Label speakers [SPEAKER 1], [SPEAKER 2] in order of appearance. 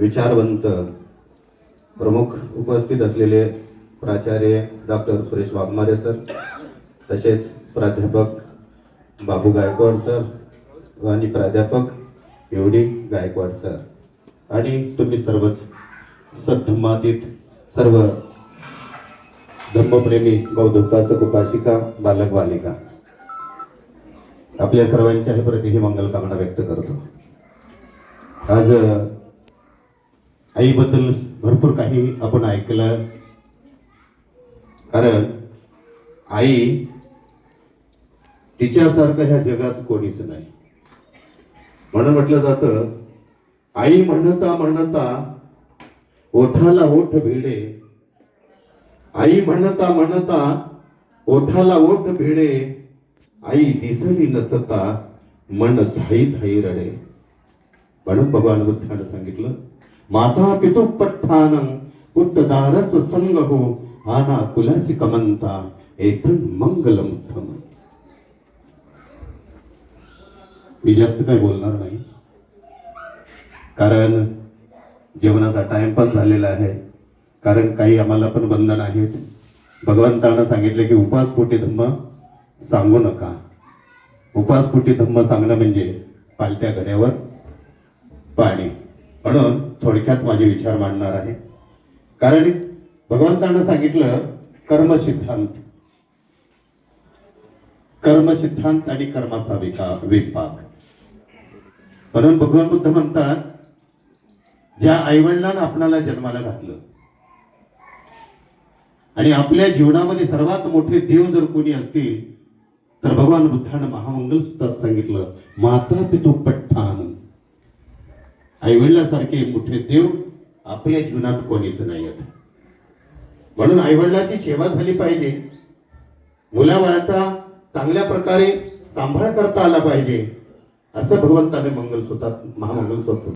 [SPEAKER 1] विचारवंत प्रमुख उपस्थित असलेले प्राचार्य डॉक्टर सुरेश वाघमारे सर तसेच प्राध्यापक बाबू गायकवाड सर आणि प्राध्यापक एवढी गायकवाड सर. आणि तुम्ही सर्वच सद्धमातीत सर्व धम्मप्रेमी बौद्धोपासक उपासिका बालक बालिका आपल्या सर्वांच्याही प्रती ही मंगलकामना व्यक्त करतो. आज आईबद्दल भरपूर काही आपण ऐकलं. कारण आई तिच्यासारखं ह्या जगात कोणीच नाही. म्हणून म्हटलं जातं आई म्हणता म्हणता ओठाला ओठ भिडे. आई म्हणता म्हणता ओठाला ओठ भिडे. आई दिसली नसता मन धाई धाई रडे. म्हणून भगवान बुद्धानं सांगितलं माता पितुपत्थान पठ्ठान संगहो हो आना कुलाची कमंता एथन मंगलमुत्तम मी जास्त काही बोलणार नाही. कारण जेवणाचा टाइम पण झालेला आहे. कारण काही आम्हाला पण बंधन आहेत. भगवंतानं सांगितलं की उपास पोटी धम्म सांगू नका. उपास पोटी धम्म सांगणं म्हणजे पालत्या गड्यावर थोडक्यात माझे विचार मांडणार आहे. कारण भगवंतानं सांगितलं कर्म सिद्धांत. कर्म सिद्धांत आणि कर्माचा विका विभाग म्हणून भगवान बुद्ध म्हणतात ज्या आईवडिलांना आपणाला जन्माला घातलं आणि आपल्या जीवनामध्ये सर्वात मोठे देव जर कोणी असतील तर भगवान बुद्धानं महामंगल सुद्धा सांगितलं माता पितू पट आईवडिलासारखे मोठे देव आपल्या जीवनात कोणीच नाही आहेत. म्हणून आईवडिलाची सेवा झाली पाहिजे. मुलाबाळाचा चांगल्या प्रकारे सांभाळ करता आला पाहिजे. असं भगवंताने मंगल स्वतः महामंगल स्वतः